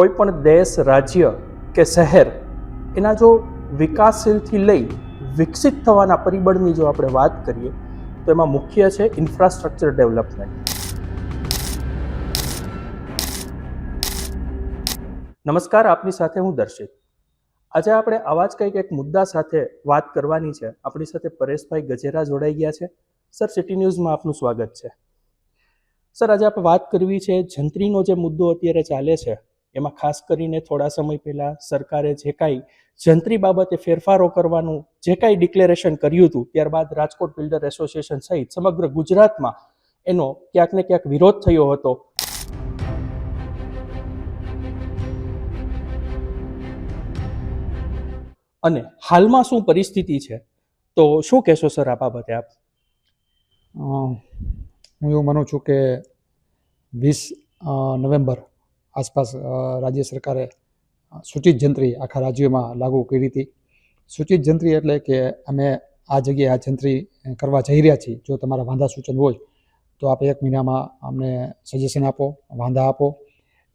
કોઈ પણ દેશ, રાજ્ય કે શહેર એના જો વિકાસશીલથી લઈ વિકસિત થવાના પરિબળની જો આપણે વાત કરીએ, તો એમાં મુખ્ય છે ઇન્ફ્રાસ્ટ્રક્ચર ડેવલપમેન્ટ નમસ્કાર, આપની સાથે હું દર્શિત. આજે આપણે આવા જ કંઈક એક મુદ્દા સાથે વાત કરવાની છે. આપણી સાથે પરેશભાઈ ગજેરા જોડાઈ ગયા છે. સર, સિટી ન્યૂઝમાં આપનું સ્વાગત છે. સર, આજે આપણે વાત કરવી છે જંત્રીનો જે મુદ્દો અત્યારે ચાલે છે એમાં ખાસ કરીને થોડા સમય પહેલાં સરકારે જે કાંઈ જંત્રી બાબતે ફેરફારો કરવાનું જે કાંઈ ડિક્લેરેશન કર્યું હતું, ત્યારબાદ રાજકોટ બિલ્ડર એસોસિએશન સહિત સમગ્ર ગુજરાતમાં એનો ક્યાંક ને ક્યાંક વિરોધ થયો હતો. અને હાલમાં શું પરિસ્થિતિ છે? તો શું કહેશો સર આ બાબતે આપ? હું એવું માનું છું કે વીસ નવેમ્બર આસપાસ રાજ્ય સરકારે સૂચિત જંત્રી આખા રાજ્યમાં લાગુ કરી હતી. સૂચિત જંત્રી એટલે કે અમે આ જગ્યાએ આ જંત્રી કરવા જઈ રહ્યા છીએ. જો તમારા વાંધા સૂચન હોય, તો આપ એક મહિનામાં અમને સજેશન આપો, વાંધા આપો.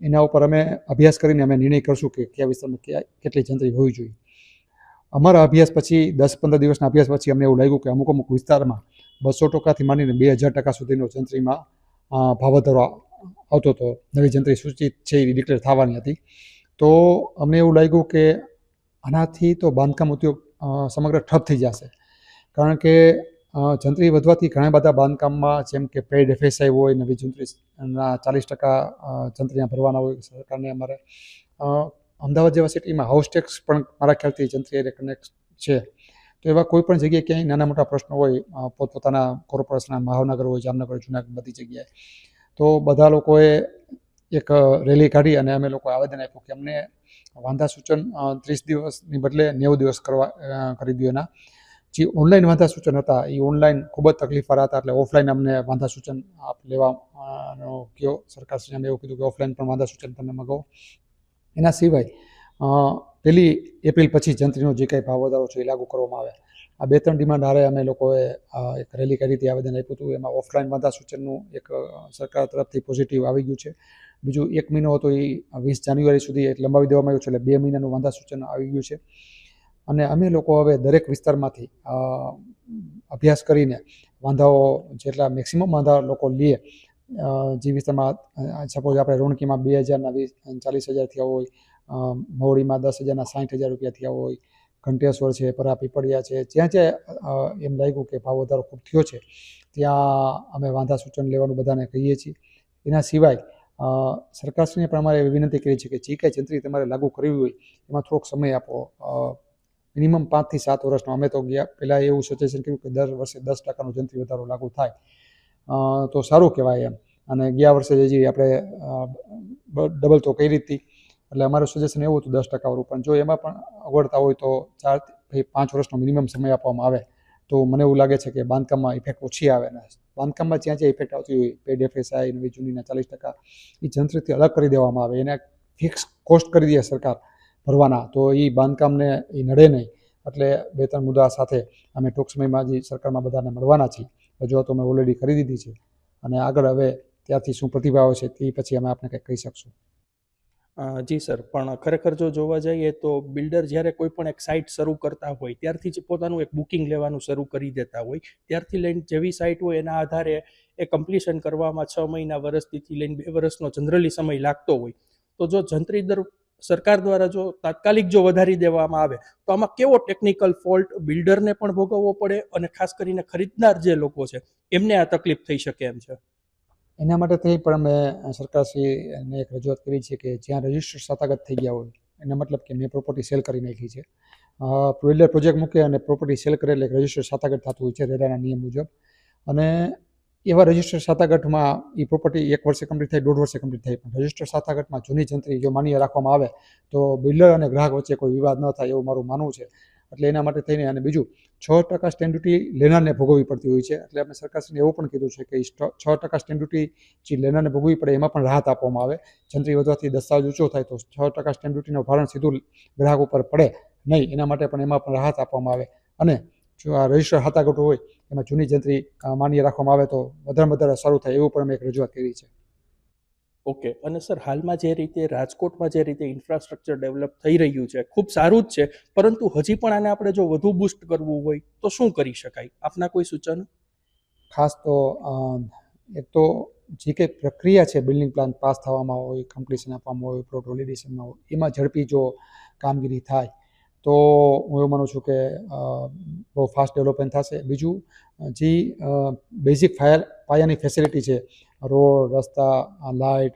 એના ઉપર અમે અભ્યાસ કરીને અમે નિર્ણય કરશું કે કયા વિસ્તારમાં ક્યાં, કેટલી જંત્રી હોવી જોઈએ. અમારા અભ્યાસ પછી, દસ પંદર દિવસના અભ્યાસ પછી અમને એવું લાગ્યું કે અમુક અમુક વિસ્તારમાં બસો ટકાથી માંડીને બે હજાર ટકા સુધીનો જંત્રીમાં ભાવવધારો આવતો હતો, નવી જંત્રી સૂચિત છે એ ડિક્લેર થવાની હતી. તો અમને એવું લાગ્યું કે આનાથી તો બાંધકામ ઉદ્યોગ સમગ્ર ઠપ થઈ જશે. કારણ કે જંત્રી વધવાથી ઘણા બધા બાંધકામમાં, જેમ કે પેડ એફએસઆઈ હોય, નવી જંત્રીના ચાલીસ ટકા જંત્રીના ભરવાના હોય, સરકારને અમારે. અમદાવાદ જેવા સિટીમાં હાઉસ ટેક્સ પણ મારા ખ્યાલથી જંત્રી એટલે કનેક્ટ છે. તો એવા કોઈ પણ જગ્યાએ ક્યાંય નાના મોટા પ્રશ્નો હોય પોતપોતાના કોર્પોરેશનના મહાવનગર હોય, જામનગર, જુનાગઢ, બધી જગ્યાએ. તો બધા લોકોએ એક રેલી કાઢી અને અમે લોકોએ આવેદન આપ્યું કે અમને વાંધા સૂચન ત્રીસ દિવસની બદલે નેવું દિવસ કરવા કરી દો એના. જે ઓનલાઈન વાંધા સૂચન હતા એ ઓનલાઈન ખૂબ જ તકલીફ હતા એટલે ઓફલાઈન અમને વાંધા સૂચન આપ લેવા અ, સરકાર કયો સરકારશ્રીએ એવું કીધું કે ઓફલાઈન પણ વાંધા સૂચન તમે મગાવો. એના સિવાય પહેલી એપ્રિલ પછી જંત્રીનો જે કાંઈ ભાવ વધારો છે એ લાગુ કરવામાં આવે આ બે ત્રણ ડિમાન્ડ અમે લોકોએ એક રેલી કરી હતી આવેદન આપ્યું હતું. એમાં ઓફલાઈન વાંધા સૂચનનું એક સરકાર તરફથી પોઝિટિવ આવી ગયું છે. બીજું એક મહિનો હતો એ વીસ જાન્યુઆરી સુધી લંબાવી દેવામાં આવ્યું છે એટલે બે મહિનાનું વાંધા સૂચન આવી ગયું છે. અને અમે લોકો હવે દરેક વિસ્તારમાંથી અભ્યાસ કરીને વાંધાઓ જેટલા મેક્સિમમ વાંધા લોકો લે જે વિસ્તારમાં સપોઝ આપણે રોણકીમાં બે હજારના વીસ ચાલીસ હજાર થયા હોય અ, દસ હજારના સાઠ હજાર રૂપિયા થયા હોય ઘંટેશ્વર છે પરા પીપળિયા છે, જ્યાં જ્યાં એમ લાગ્યું કે ભાવ વધારો ખૂબ થયો છે, ત્યાં અમે વાંધા સૂચન લેવાનું બધાને કહીએ છીએ. એના સિવાય સરકારશ્રીને પણ અમારે વિનંતી કરી છે કે જે કાંઈ જંત્રી તમારે લાગુ કરવી હોય, એમાં થોડોક સમય આપો. મિનિમમ પાંચથી સાત વર્ષનો, અમે તો ગયા, પહેલાં એવું સજેશન કર્યું કે દર વર્ષે દસ ટકાનો જંત્રી વધારો લાગુ થાય. તો સારું કહેવાય એમ. અને ગયા વર્ષે જે આપણે ડબલ તો કઈ રીતથી એટલે અમારું સજેશન એવું હતું દસ ટકાવાળું પણ જો એમાં પણ અગવડતા હોય તો ચારથી પાંચ વર્ષનો મિનિમમ સમય આપવામાં આવે. તો મને એવું લાગે છે કે બાંધકામમાં ઇફેક્ટ ઓછી આવે ને. બાંધકામમાં જ્યાં જ્યાં ઇફેક્ટ આવતી હોય પેડ એફએસઆઈ નવી જૂનીના ચાલીસ ટકા એ જંત્રથી અલગ કરી દેવામાં આવે. એને ફિક્સ કોસ્ટ કરી દે સરકાર ભરવાના. તો એ બાંધકામને એ નડે નહીં. એટલે બે ત્રણ મુદ્દા સાથે અમે ટૂંક સમયમાં જે સરકારમાં બધાને મળવાના છીએ. રજૂઆતો અમે ઓલરેડી કરી દીધી છે. અને આગળ હવે ત્યાંથી શું પ્રતિભાવ છે તે પછી અમે આપને કંઈક કહી શકશું. જી સર, પણ ખરેખર જો જોવા જઈએ તો બિલ્ડર જ્યારે કોઈ પણ એક સાઇટ શરૂ કરતા હોય, ત્યારથી જ પોતાનું એક બુકિંગ લેવાનું શરૂ કરી દેતા હોય. ત્યારથી લઈને જેવી સાઇટ હોય એના આધારે એ કમ્પ્લીશન કરવામાં છ મહિના વર્ષથી લઈને બે વર્ષનો જનરલી સમય લાગતો હોય. તો જો જંત્રી દર સરકાર દ્વારા જો તાત્કાલિક જો વધારી દેવામાં આવે, તો આમાં કેવો ટેકનિકલ ફોલ્ટ બિલ્ડરને પણ ભોગવવો પડે અને ખાસ કરીને ખરીદનાર જે લોકો છે, એમને આ તકલીફ થઈ શકે એમ છે? એના માટે થઈ પણ અમે સરકારશ્રીને એક રજૂઆત કરી છે કે જ્યાં રજિસ્ટર સાતાગત થઈ ગયા હોય, એના મતલબ કે મેં પ્રોપર્ટી સેલ કરી નાખી છે. બિલ્ડર પ્રોજેક્ટ મૂકે અને પ્રોપર્ટી સેલ કરે એટલે રજિસ્ટર સાતાગત થતું હોય છે રેરાના નિયમ મુજબ. અને એવા રજિસ્ટર સાતાગઢમાં એ પ્રોપર્ટી એક વર્ષે કમ્પ્લીટ થાય, દોઢ વર્ષે કમ્પ્લીટ થાય. પણ રજિસ્ટર સાતાગઢમાં જૂની જંત્રી જો માન્ય રાખવામાં આવે, તો બિલ્ડર અને ગ્રાહક વચ્ચે કોઈ વિવાદ ન થાય એવું મારું માનવું છે. એટલે એના માટે થઈને અને બીજું છ ટકા સ્ટેન્ડ ડ્યુટી લેનારને ભોગવવી પડતી હોય છે. એટલે અમે સરકારશ્રીને એવું પણ કીધું છે કે છ ટકા સ્ટેન્ડ ડ્યુટી જે લેનારને ભોગવવી પડે એમાં પણ રાહત આપવામાં આવે. જંત્રી વધવાથી દસ્તાવેજ ઊંચો થાય તો છ ટકા સ્ટેન્ડ ડ્યુટીનો ભારણ સીધું ગ્રાહક ઉપર પડે નહીં. એના માટે પણ એમાં પણ રાહત આપવામાં આવે. અને જો આ રજિસ્ટર હાથાગોટો હોય, એમાં જૂની જંત્રી માન્ય રાખવામાં આવે તો વધારે વધારે સારું થાય એવું પણ અમે એક રજૂઆત કરી છે. ઓકે. અને સર, હાલમાં જે રીતે રાજકોટમાં જે રીતે ઇન્ફ્રાસ્ટ્રક્ચર ડેવલપ થઈ રહ્યું છે, ખૂબ સારું જ છે, પરંતુ હજી પણ આને આપણે જો વધુ બુસ્ટ કરવું હોય, તો શું કરી શકાય? આપના કોઈ સૂચનો? ખાસ તો એક તો જે કંઈ પ્રક્રિયા છે બિલ્ડિંગ પ્લાન પાસ થવામાં હોય કમ્પ્લીશન આપવામાં હોય પ્લોટ વેલિડેશનમાં હોય, એમાં ઝડપી જો કામગીરી થાય તો હું એવું માનું છું કે બહુ ફાસ્ટ ડેવલપમેન્ટ થશે. બીજું, જે બેઝિક ફાયર પાયાની ફેસિલિટી છે, રોડ, રસ્તા લાઇટ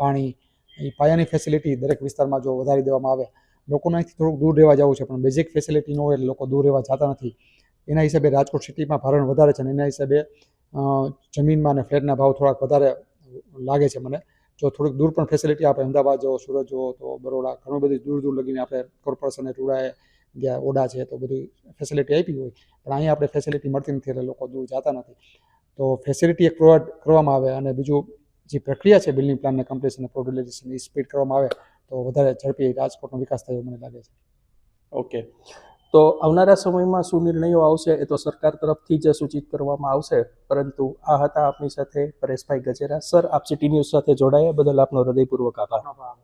પાણી, એ પાયાની ફેસિલિટી દરેક વિસ્તારમાં જો વધારી દેવામાં આવે, લોકોને અહીંથી થોડુંક દૂર રહેવા જવું છે, પણ બેઝિક ફેસિલિટી ન હોય એટલે લોકો દૂર રહેવા જતા નથી. એના હિસાબે રાજકોટ સિટીમાં ભારણ વધારે છે અને એના હિસાબે જમીનમાં અને ફ્લેટના ભાવ થોડાક વધારે લાગે છે મને. જો થોડીક દૂર પણ ફેસિલિટી આપે, અમદાવાદ જવો સુરત જો, તો બરોડા, ઘણું બધું દૂર દૂર લગીને આપણે કોર્પોરેશને રૂડાએ ગયા ઓડા છે તો બધી ફેસિલિટી આપી હોય. પણ અહીંયા આપણે ફેસિલિટી મળતી નથી એટલે લોકો દૂર જતા નથી. તો ફેસિલિટી એક પ્રોવાઈડ કરવામાં આવે અને બીજું જે પ્રક્રિયા છે બિલ્ડિંગ પ્લાનને કમ્પ્લીશન અને પ્રોડ્યુલેશન એ સ્પીડ કરવામાં આવે તો વધારે ઝડપી રાજકોટનો વિકાસ થયો મને લાગે છે. ઓકે તો આવનારા સમયમાં શું નિર્ણયો આવશે એ તો સરકાર તરફથી જ સૂચિત કરવામાં આવશે. પરંતુ આ હતા આપની સાથે પરેશભાઈ ગજેરા. સર, આપ સિટી ન્યૂઝ સાથે જોડાયા. બદલ આપનો હૃદયપૂર્વક આભાર.